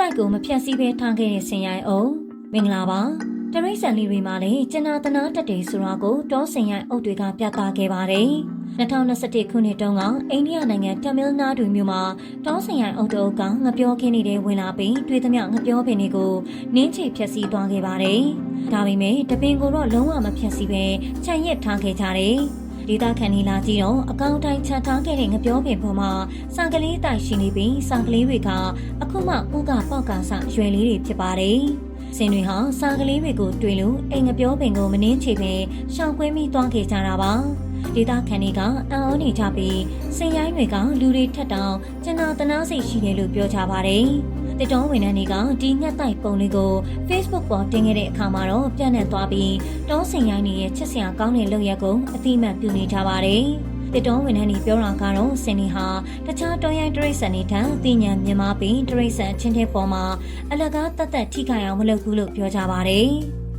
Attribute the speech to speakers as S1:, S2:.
S1: တိုက်ကိုမဖြတ်စည်းဘဲထားခဲ့တဲ့ဆင်ရိုင်းအုပ်မင်္ဂလာပါတရိတ်ဆန်လေးတွေမှာလည်းကျနာတနာတက်တယ်ဆိုတာကိုတောဆင်ရိုင်းအုပ်တွေကပြသခဲ့ပါတယ်2021ခုနှစ်တုန်းကအိန္ဒိယနိုင်ငံတမီလနာဒူမြို့မှာတောဆင်ရိုင်းအုပ်တို့ကငပြောခင်းနေတဲ့ဝင်လာပြီးတွေ့သမျှငပြောပင်တွေကိုနင်းချေဖြက်စီးသွားခဲ့ပါတယ်ဒါပေမဲ့တပင်ကိုတော့လုံးဝမဖြက်စီးပဲခြံရစ်ထားခဲ့ကြတယ် ဒေတာခန်နီလာကြီးတော့အကောင့်တိုင်းချထားခဲ့တဲ့ငပြောပင်ပေါ်မှာစာကလေးတိုင်ရှိနေပြီးစာကလေးတွေကအခုမှဥကပေါက်ကဆရွယ်လေးတွေဖြစ်ပါတယ်။စင်တွေဟာစာကလေးတွေကိုတွေ့လို့အိမ်ငပြောပင်ကိုမနှင်းချေပဲရှောင်ကွင်းမိသွားခဲ့ကြတာပါ။ဒေတာခန်နီကအံ့ဩနေကြပြီးစင်ရိုင်းတွေကလူတွေထက်တောင်ကျနာတနာစိတ်ရှိတယ်လို့ပြောကြပါတယ်။ တစ်တော်ဝန်ထမ်းတွေကဒီငှက်တိုက်ပုံလေးကို Facebook ပေါ်တင်ခဲ့တဲ့အခါမှာတော့ပြန့်နှံ့သွားပြီးတောစင်ရိုင်းတွေရဲ့ချစ်စရာကောင်းတဲ့လုပ်ရက်ကိုအတိအမှတ်ပြုနေကြပါတယ်။တစ်တော်ဝန်ထမ်းတွေပြောတာကတော့စင်နီဟာတခြားတောရိုင်းတရိတ်ဆန်တွေထံအသိဉာဏ်မြင်မာပြီးတရိတ်ဆန်ချင်းတဲ့ပေါ်မှာအလကားတတ်တတ်ထိခိုက်အောင်မလုပ်ဘူးလို့ပြောကြပါတယ်။